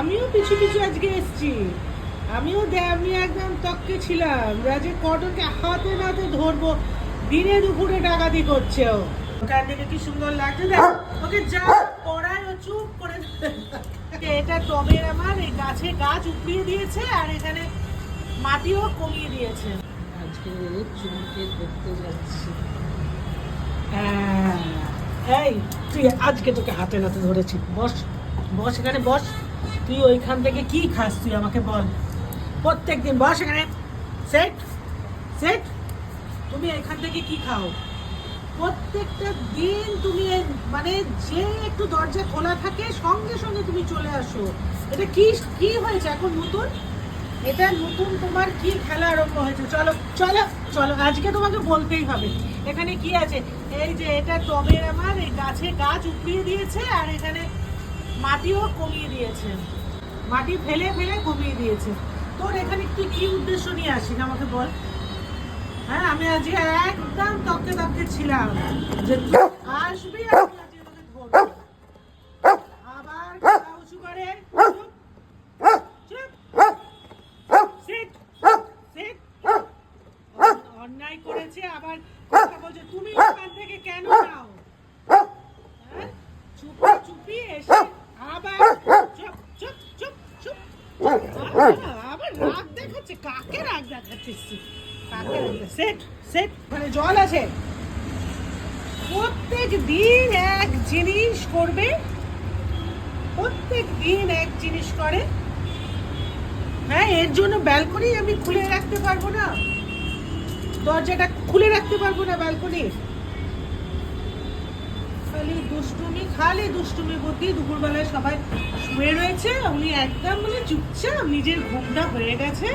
আমিও পিছু পিছু আজকে এসেছি। আমিও আমি একদম তককে ছিলাম। রাজে কটনকে হাতে নাতে ধরবো। দিনে দুপুরে ডাকাতি করছে ও। থেকে কি সুন্দর লাগছে দেখ। ওকে যা পড়ায় ও চুপ করে এটা টবের আমার এই গাছে গাছ উপড়িয়ে দিয়েছে আর এখানে মাটিও কমিয়ে দিয়েছে। আজকে চুমকে ধরতে যাচ্ছি। হ্যাঁ, এই তুই আজকে তোকে হাতে নাতে ধরেছি। বস বস এখানে বস। তুই ওইখান থেকে কি খাস তুই আমাকে বল। প্রত্যেকদিন বস এখানে। সেট সেট, তুমি এখান থেকে কি খাও? প্রত্যেকটা দিন তুমি মানে যে একটু দরজা খোলা থাকে, সঙ্গে সঙ্গে তুমি চলে আসো। এটা কি কি হয়েছে এখন নতুন? এটা নতুন তোমার কি খেলা আরম্ভ হয়েছে? চলো চলো চলো, আজকে তোমাকে বলতেই হবে। এখানে কি আছে? এই যে এটা টবের আমার, এই গাছে গাছ উপড়িয়ে দিয়েছে, আর এখানে মাটিও কমিয়ে দিয়েছে। মাটি ফেলে ফেলে কমিয়ে দিয়েছে। তোর এখানে তুই কি উদ্দেশ্য নিয়ে আসিস আমাকে বল? হ্যাঁ আমি আজকে একদম তককে তককে ছিলাম যে তুই আসবি আবার আবার চুপ চুপ চুপ চুপ আবার আবার রাগ দেখাচ্ছে। কাকে রাগ দেখাচ্ছিস? তুই? কাকে রাগ সেট সেট মানে জল আছে। প্রত্যেক দিন এক জিনিস করবে। প্রত্যেক দিন এক জিনিস করে। হ্যাঁ এর জন্য ব্যালকনি আমি খুলে রাখতে পারব না। দরজাটা খুলে রাখতে পারব না ব্যালকনি খালি দুষ্টুমি খালি দুষ্টুমি বুদ্ধি দুপুরবেলায় সবাই শুয়ে রয়েছে। উনি একদম মানে চুপচাপ নিজের ঘুমটা হয়ে গেছে।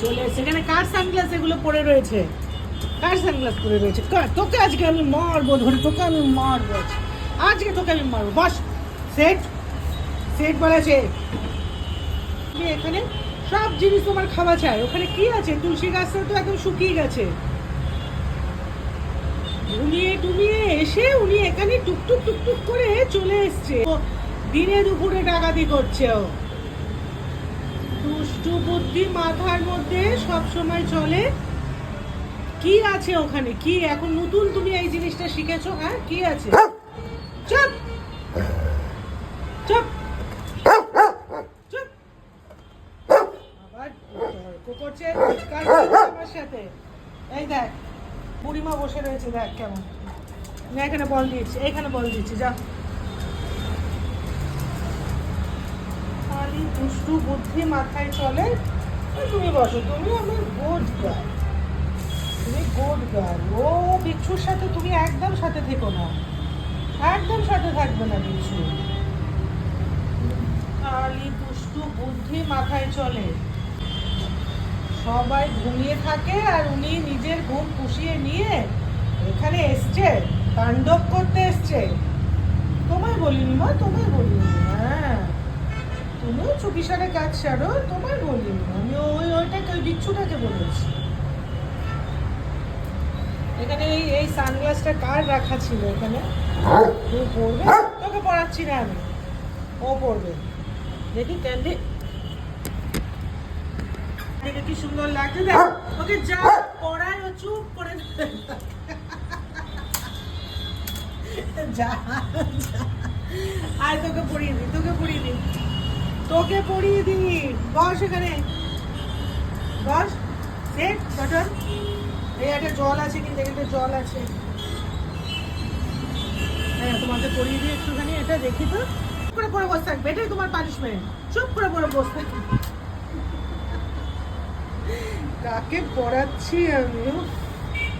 চলে এসে এখানে কার সানগ্লাস এগুলো পড়ে রয়েছে? কার সানগ্লাস পড়ে রয়েছে? কার? তোকে আজকে আমি মারবো ধরে, তোকে আমি মারবো আজকে। তোকে আমি মারবো। বস সেট সেট বলেছে এখানে সব জিনিস তোমার খাওয়া চাই। ওখানে কি আছে? তুলসী গাছটা তো একদম শুকিয়ে গেছে। ঘুমিয়ে টুমিয়ে এসে উনি এখানে টুকটুক টুকটুক করে চলে এসছে। দিনে দুপুরে ডাকাতি করছে ও। দুষ্টু বুদ্ধি মাথার মধ্যে সব সময় চলে। কি আছে ওখানে? কি? এখন নতুন তুমি এই জিনিসটা শিখেছো? হ্যাঁ কি আছে? চুপ! চুপ! চুপ! আবার করছে আমার সাথে। এই দেখ বুড়িমা বসে রয়েছে, দেখ কেমন। এখানে বল দিয়েছি এখানে বল দিয়েছি যা। খালি দুষ্টু বুদ্ধি মাথায় চলে তুমি বসো, তুমি আমার গুড গার্ল তুমি গুড গার্ল ও বিচ্ছুর সাথে তুমি একদম সাথে থেকো না। একদম সাথে থাকবে না বিচ্ছু। খালি দুষ্টু বুদ্ধি মাথায় চলে। সবাই ঘুমিয়ে থাকে আর উনি নিজের ঘুম পুষিয়ে নিয়ে এখানে এসছে তাণ্ডব করতে এসছে। তোমায় বলিনি মা তোমায় বলিনি। হ্যাঁ। তুমিও চুপিসারে কাজ সারো তোমায় বলিনি। আমি ওই ওইটাকে ওই বিচ্ছুটাকে বলেছি। এখানে এই এই সানগ্লাসটা কার রাখা ছিল এখানে? তুই পড়বে? তোকে পড়াচ্ছি না আমি। ও পড়বে। দেখি ক্যান্ডি কি সুন্দর লাগছে? দেখ ওকে যা পড়ায় ও চুপ করে যা। আয় তোকে পড়িয়ে দিই তোকে পড়িয়ে দিই। তোকে পড়িয়ে দিই। বস এখানে। বস দেখ বটন এই একটা জল আছে কিন্তু এখানে জল আছে। হ্যাঁ তোমাকে পড়িয়ে দিই একটুখানি এটা দেখি তো। করে পড়ে বসে থাকবে এটাই তোমার পানিশমেন্ট চুপ করে পড়ে বসে থাকবে। কাকে পড়াচ্ছি আমি উফ।